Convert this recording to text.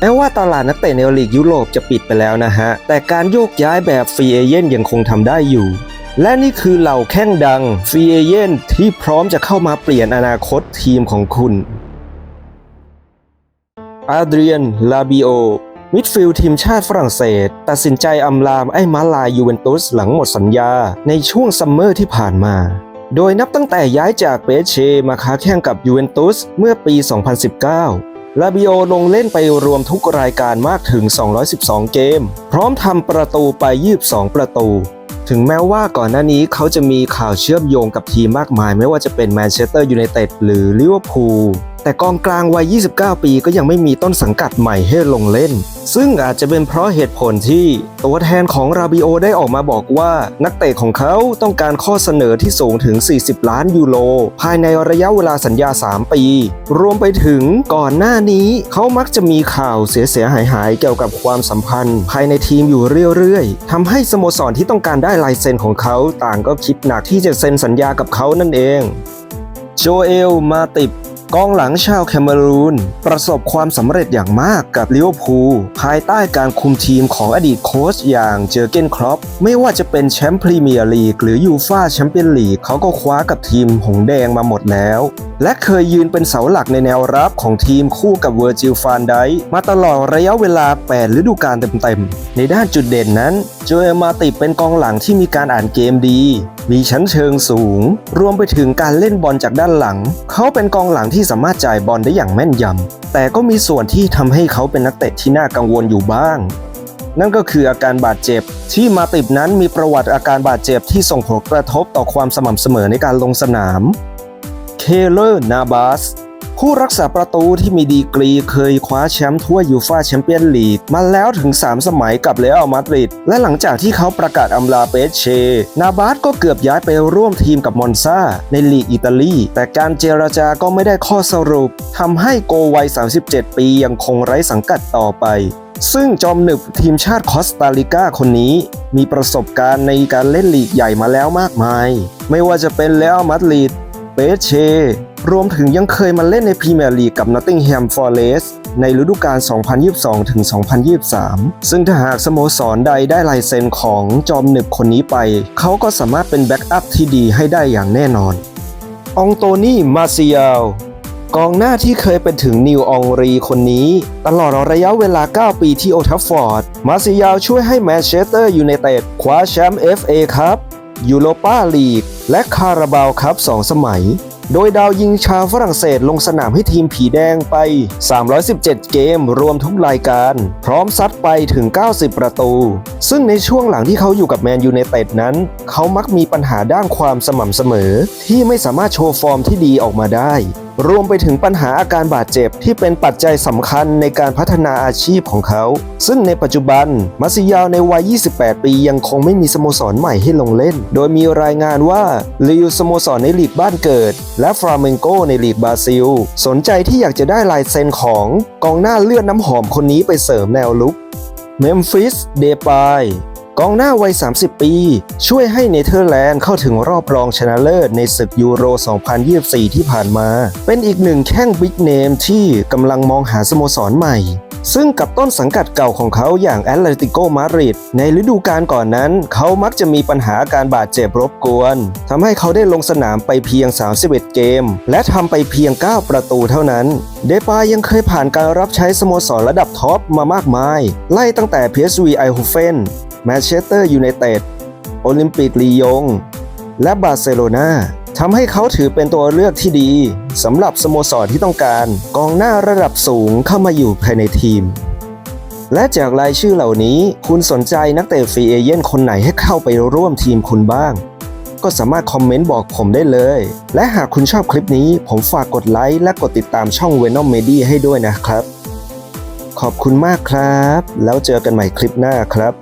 แม้ว่าตลาดนักเตะในลีกยุโรปจะปิดไปแล้วนะฮะ แต่การโยกย้ายแบบฟรีเอเย่นยังคงทำได้อยู่ และนี่คือเหล่าแข้งดังฟรีเอเย่นที่พร้อมจะเข้ามาเปลี่ยนอนาคตทีมของคุณอาเดรียน ลาบิโอ มิดฟิลด์ทีมชาติฝรั่งเศส ตัดสินใจอำลามไอ้มาลายยูเวนตุสหลังหมดสัญญาในช่วงซัมเมอร์ที่ผ่านมาโดยนับตั้งแต่ย้ายจากเปเชมาค้าแข่งกับยูเวนตุสเมื่อปี 2019 ลาบิโอลงเล่นไปรวมทุกรายการมากถึง 212 เกม พร้อมทำประตูไป 22 ประตู ถึงแม้ว่าก่อนหน้านี้เขาจะมีข่าวเชื่อมโยงกับทีมมากมาย ไม่ว่าจะเป็นแมนเชสเตอร์ยูไนเต็ดหรือลิเวอร์พูลแต่กองกลางวัย 29 ปีก็ยังไม่มีต้นสังกัดใหม่ให้ลงเล่น ซึ่งอาจจะเป็นเพราะเหตุผลที่ตัวแทนของราบิโอได้ออกมาบอกว่า นักเตะของเขาต้องการข้อเสนอที่สูงถึง 40 ล้านยูโร ภายในระยะเวลาสัญญา 3 ปี รวมไปถึงก่อนหน้านี้เขามักจะมีข่าวเสียหายหายเกี่ยวกับความสัมพันธ์ ภายในทีมอยู่เรื่อยๆทำให้สโมสรที่ต้องการได้ลายเซ็นของเขาต่างก็คิดหนักที่จะเซ็นสัญญากับเขานั่นเองโจเอลมาติบ กองหลังชาวแคเมรูน ประสบความสำเร็จอย่างมากกับลิเวอร์พูลภายใต้การคุมทีมของอดีตโค้ชอย่างเจอเกนครอปไม่ว่าจะเป็นแชมป์พรีเมียร์ลีกหรือยูฟาแชมเปี้ยนลีกเขาก็คว้ากับทีมหงแดงมาหมดแล้ว และเคยยืนเป็นเสาหลักในแนวรับของทีมคู่กับเวอร์จิลฟานไดมาตลอดระยะเวลา 8 ฤดูกาลเต็มๆ ในด้านจุดเด่นนั้นโจเอลมาติเป็นกองหลังที่มีการอ่านเกมดี มีชั้นเชิงสูง รวมไปถึงการเล่นบอลจากด้านหลัง เขาเป็นกองหลังที่สามารถจ่ายบอลได้อย่างแม่นยำ แต่ก็มีส่วนที่ทำให้เขาเป็นนักเตะที่น่ากังวลอยู่บ้าง นั่นก็คืออาการบาดเจ็บ ที่มาติบนั้นมีประวัติอาการบาดเจ็บที่ส่งผลกระทบต่อความสม่ำเสมอในการลงสนาม เคเลอร์นาบาสผู้รักษาประตูที่มีดีกรีเคยคว้าแชมป์ถ้วยยูฟาแชมเปี้ยนลีกมาแล้วถึง 3 สมัยกับเรอัลมาดริดและหลังจากที่เขาประกาศอำลาเปเช นาบาสก็เกือบย้ายไปร่วมทีมกับมอนซาในลีกอิตาลี แต่การเจรจาก็ไม่ได้ข้อสรุปทำให้โกวัย 37 ปียังคงไร้สังกัดต่อไปซึ่งจอมหนึบทีมชาติคอสตาริกาคนนี้ มีประสบการณ์ในการเล่นลีกใหญ่มาแล้วมากมาย ไม่ว่าจะเป็นเรอัลมาดริด เปเช รวมถึงยังเคยมาเล่นในพรีเมียร์ลีกกับ Nottingham Forest ในฤดูกาล 2022ถึง2023 ซึ่งถ้าหากสโมสรใดได้ลายเซ็นของจอมหนึบคนนี้ไป เขาก็สามารถเป็นแบ็กอัพที่ดีให้ได้อย่างแน่นอน องโตนี่มาซิยาลกองหน้าที่เคยเป็นถึงนิวอองรีคนนี้ ตลอดระยะเวลา 9 ปีที่โอทัฟฟอร์ด มาซิยาลช่วยให้แมนเชสเตอร์ยูไนเต็ดคว้าแชมป์ FA ครับ ยูโรปาลีก และคาราบาวครับ2สมัย โดยดาวยิงชาวฝรั่งเศสลงสนามให้ทีมผีแดงไป 317 เกมรวมทุกรายการ พร้อมซัดไปถึง 90 ประตู ซึ่งในช่วงหลังที่เขาอยู่กับแมนยูในเต็ดนั้น เขามักมีปัญหาด้านความสม่ำเสมอ ที่ไม่สามารถโชว์ฟอร์มที่ดีออกมาได้ รวมไปถึงปัญหาอาการบาดเจ็บที่เป็นปัจจัยสำคัญในการพัฒนาอาชีพของเขา ซึ่งในปัจจุบันมาซิยาวในวัย 28 ปียังคงไม่มีสโมสรใหม่ให้ลงเล่น โดยมีรายงานว่าลียูสโมสรในลีกบ้านเกิด และฟราเมงโกในลีกบราซิล สนใจที่อยากจะได้ลายเซ็นของกองหน้าเลือดน้ำหอมคนนี้ไปเสริมแนวลุกเมมฟิสเดปาย กองหน้าวัย 30 ปี ช่วยให้เนเธอร์แลนด์เข้าถึงรอบรองชนะเลิศในศึกยูโร 2024 ที่ผ่านมา เป็นอีกหนึ่งแข้งบิ๊กเนมที่กำลังมองหาสโมสรใหม่ ซึ่งกับต้นสังกัดเก่าของเขาอย่างแอตเลติโกมาดริดในฤดูกาลก่อนนั้น เขามักจะมีปัญหาการบาดเจ็บรบกวนทำให้เขาได้ลงสนามไปเพียง 31 เกม และทำไปเพียง 9 ประตูเท่านั้น เดปายังเคยผ่านการรับใช้สโมสรระดับท็อปมามากมาย ไล่ตั้งแต่ PSV ไอฮูเฟน แมนเชสเตอร์ยูไนเต็ดโอลิมปิกลียง และบาร์เซโลนาทำให้เขาถือเป็นตัวเลือกที่ดีสำหรับสโมสรที่ต้องการกองหน้าระดับสูงเข้ามาอยู่ภายในทีม และจากรายชื่อเหล่านี้คุณสนใจนักเตะฟรีเอเย่นคนไหนให้เข้าไปร่วมทีมคุณบ้าง ก็สามารถคอมเมนต์บอกผมได้เลย และหากคุณชอบคลิปนี้ผมฝากกดไลค์และกดติดตามช่อง Venom Medi ให้ด้วยนะครับ ขอบคุณมากครับ แล้วเจอกันใหม่คลิปหน้าครับ